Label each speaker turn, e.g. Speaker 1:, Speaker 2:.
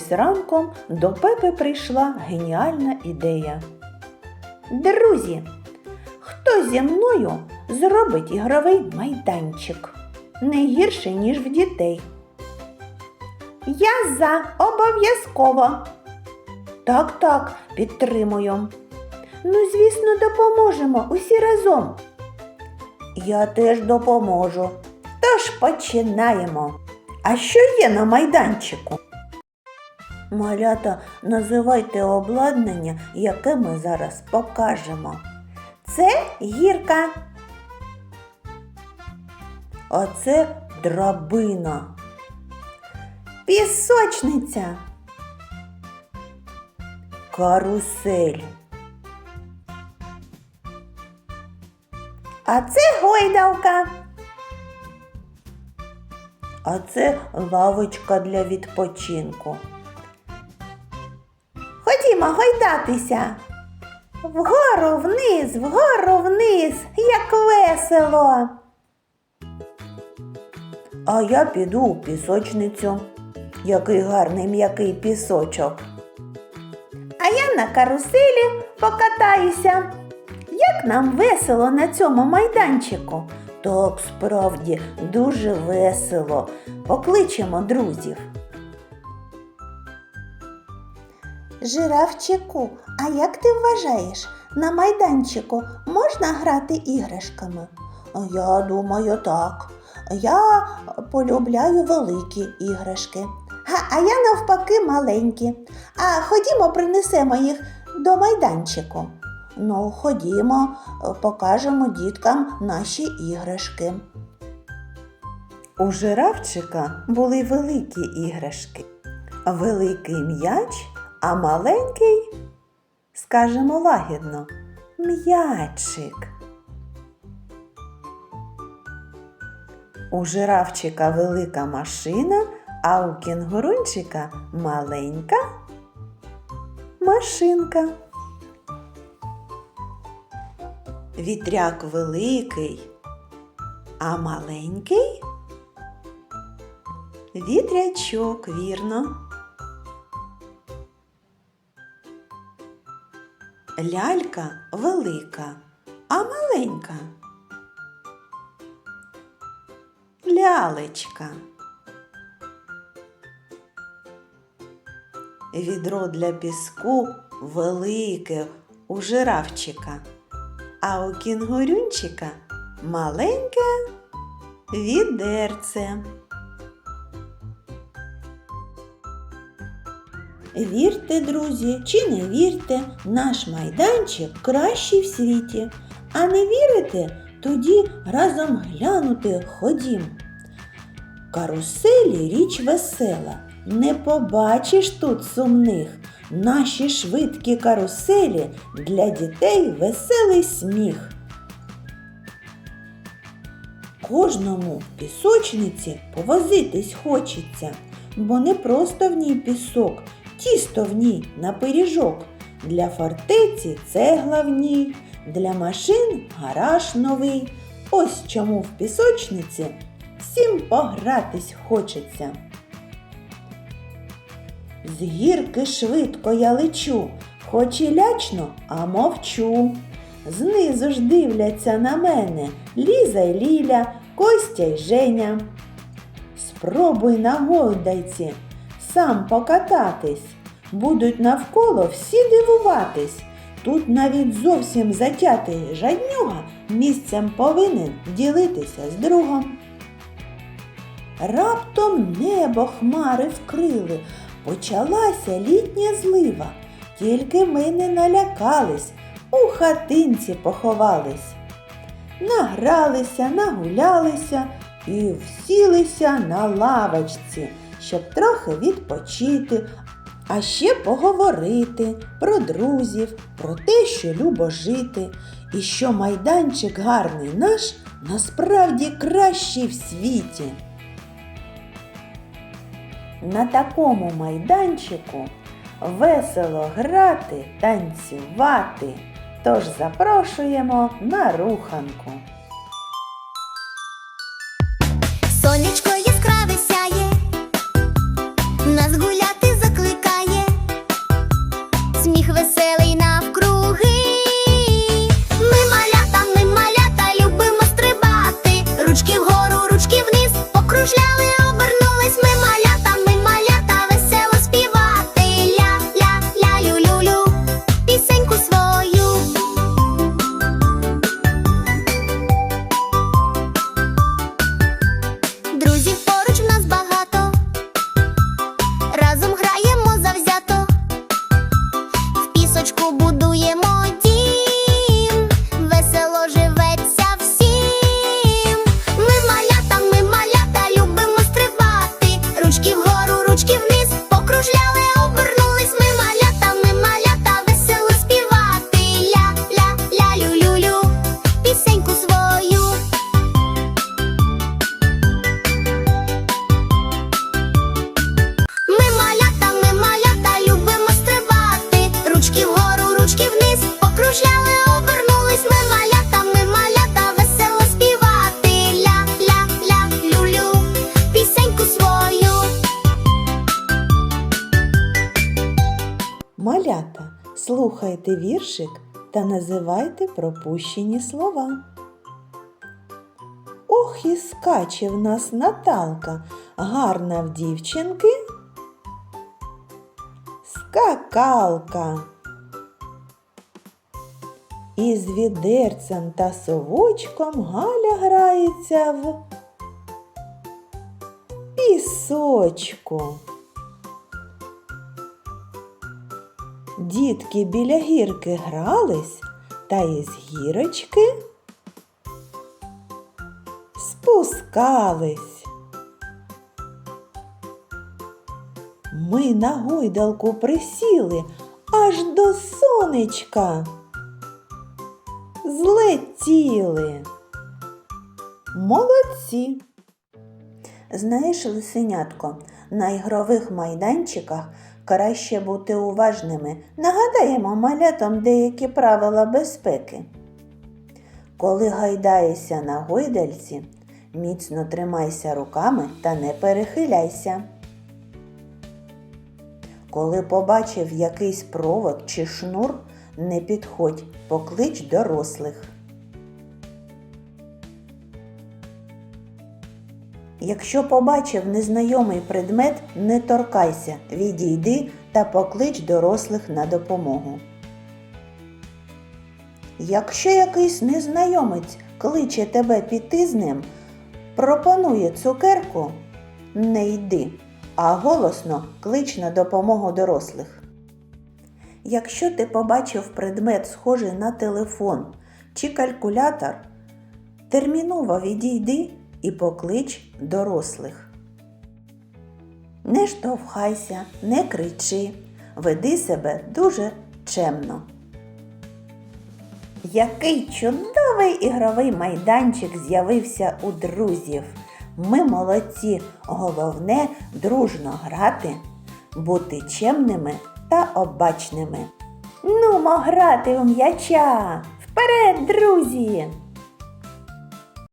Speaker 1: ось ранком до Пепи прийшла геніальна ідея. Друзі, хто зі мною зробить ігровий майданчик? Не гірше, ніж в дітей. Я за обов'язково. Так, так, підтримую. Ну, звісно, допоможемо усі разом. Я теж допоможу. Тож починаємо. А що є на майданчику? Малята, називайте обладнання, яке ми зараз покажемо. Це гірка. А це драбина. Пісочниця. Карусель. А це гойдалка. А це лавочка для відпочинку. Ходімо гойдатися. Вгору вниз, вгору вниз, як весело. А я піду у пісочницю. Який гарний м'який пісочок. А я на каруселі покатаюся. Як нам весело на цьому майданчику? Так, справді, дуже весело. Покличемо друзів. Жирафчику, а як ти вважаєш, на майданчику можна грати іграшками? Я думаю, так. Я полюбляю великі іграшки. А, а я навпаки маленькі. А ходімо, принесемо їх до майданчику. Ну, ходімо, покажемо діткам наші іграшки. У жирафчика були великі іграшки. Великий м'яч, а маленький, скажемо лагідно, м'ячик. У жирафчика велика машина, а у кінгурунчика маленька машинка. Вітряк великий, а маленький вітрячок, вірно. Лялька велика, а маленька. Лялечка. Відро для піску велике у жирафчика, а у кінгурюнчика маленьке відерце. Вірте, друзі, чи не вірте, наш майданчик кращий в світі. А не вірите, тоді разом глянути ходім. Каруселі річ весела, не побачиш тут сумних. Наші швидкі каруселі для дітей веселий сміх. Кожному в пісочниці повозитись хочеться, бо не просто в ній пісок, тісто в ній на пиріжок. Для фортеці цегла в ній, для машин гараж новий. Ось чому в пісочниці всім погратись хочеться. З гірки швидко я лечу, хоч і лячно, а мовчу. Знизу ж дивляться на мене Ліза й Ліля, Костя й Женя. Спробуй на гойдайці сам покататись. Будуть навколо всі дивуватись. Тут навіть зовсім затятий жаднюга місцем повинен ділитися з другом. Раптом небо хмари вкрили, почалася літня злива. Тільки ми не налякались, у хатинці поховались. Награлися, нагулялися і всілися на лавочці, щоб трохи відпочити, а ще поговорити про друзів, про те, що любо жити, і що майданчик гарний наш насправді кращий в світі. На такому майданчику весело грати, танцювати. Тож запрошуємо на руханку.
Speaker 2: Сонечко яскраве сяє, нас гуляти казочку буду.
Speaker 1: Слухайте віршик та називайте пропущені слова. Ох і скаче в нас Наталка, гарна в дівчинки. Скакалка. Із відерцем та совочком Галя грається в пісочку. Дітки біля гірки грались та із гірочки спускались. Ми на гойдалку присіли аж до сонечка. Злетіли. Молодці. Знаєш, лисенятко, на ігрових майданчиках краще бути уважними. Нагадаємо малятам деякі правила безпеки. Коли гайдаєшся на гойдальці, міцно тримайся руками та не перехиляйся. Коли побачив якийсь провод чи шнур, не підходь, поклич дорослих. Якщо побачив незнайомий предмет, не торкайся, відійди та поклич дорослих на допомогу. Якщо якийсь незнайомець кличе тебе піти з ним, пропонує цукерку, не йди, а голосно клич на допомогу дорослих. Якщо ти побачив предмет, схожий на телефон чи калькулятор, терміново відійди і поклич дорослих. Не штовхайся, не кричи, веди себе дуже чемно. Який чудовий ігровий майданчик з'явився у друзів. Ми молодці, головне дружно грати, бути чемними та обачними. Нумо грати у м'яча! Вперед, друзі!